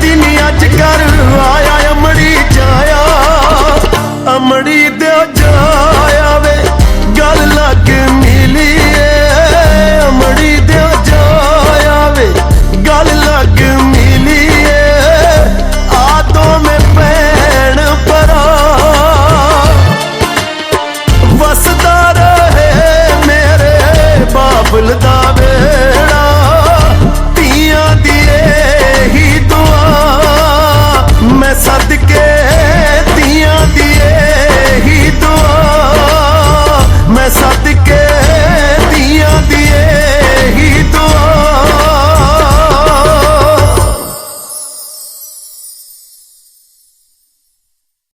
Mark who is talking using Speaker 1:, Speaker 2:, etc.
Speaker 1: ਜਾਂਦੀ ਨੀ ਅੱਜ ਕਰ ਆਇਆ ਅਮੜੀ ਜਾਇਆ ਅਮੜੀ ਦੇ ਜਾ।